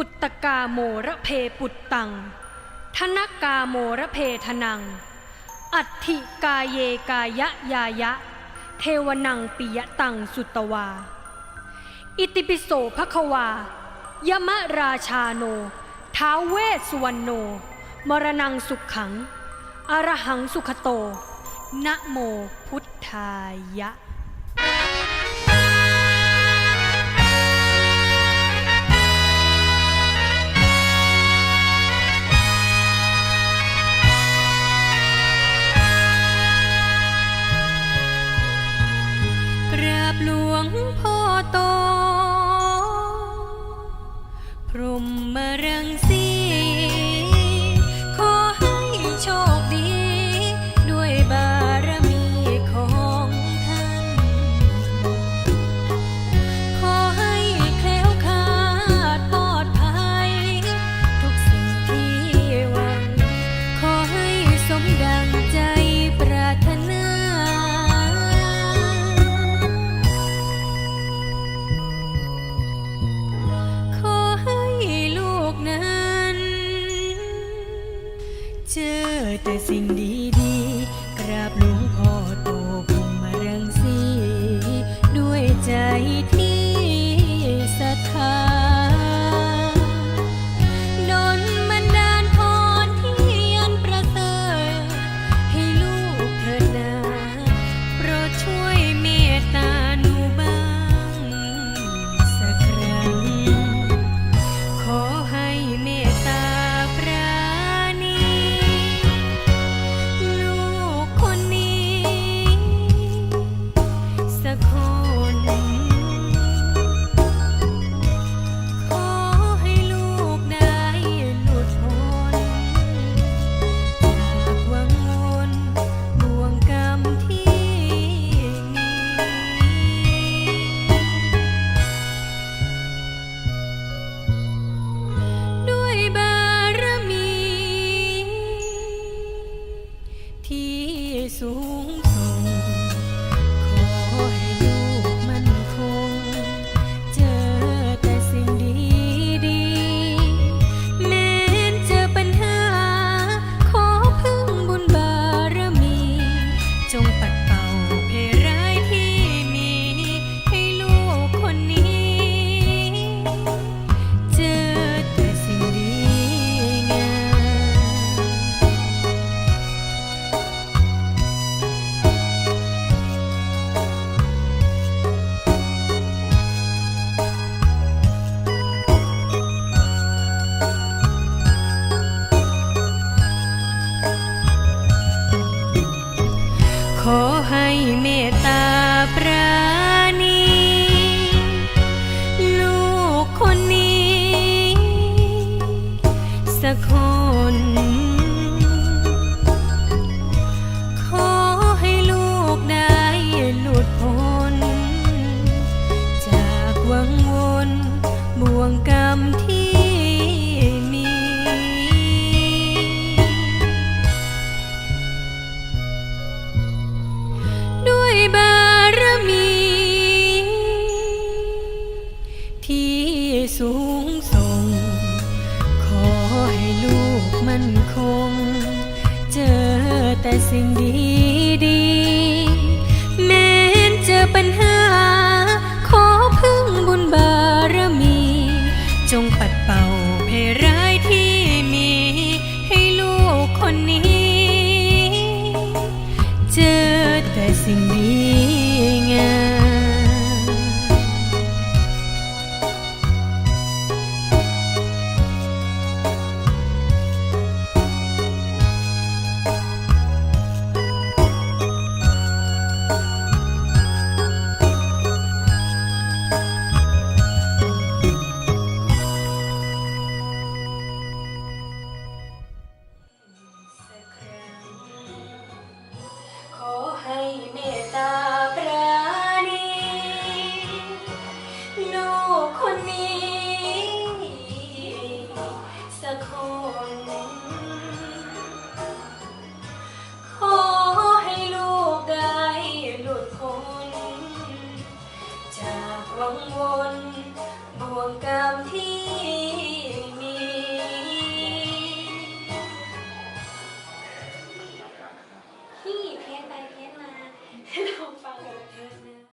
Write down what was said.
ปุตตกาโมระเพปุตตัง ธนกาโมระเพทนัง อัตถิกาเยกายะยายะ เทวนังปิยะตังสุตวา อิติปิโสภควายมราชาโน ท้าเวสุวรรณโน มรณังสุขขัง อรหังสุขโต นะโมพุทธายะ พ่อโต พรมมรังสี แต่สิ่งดีๆกราบหลวงพ่อโตภูมิรังสีด้วยใจที่ สูงส่ง ขอให้ลูกมันคง เจอแต่สิ่งดีดีแม้นเจอปัญหา ขอพึ่งบุญบารมี จงปัดเป่าเพร้ายที่มี ให้ลูกคนนี้ เจอแต่สิ่งดี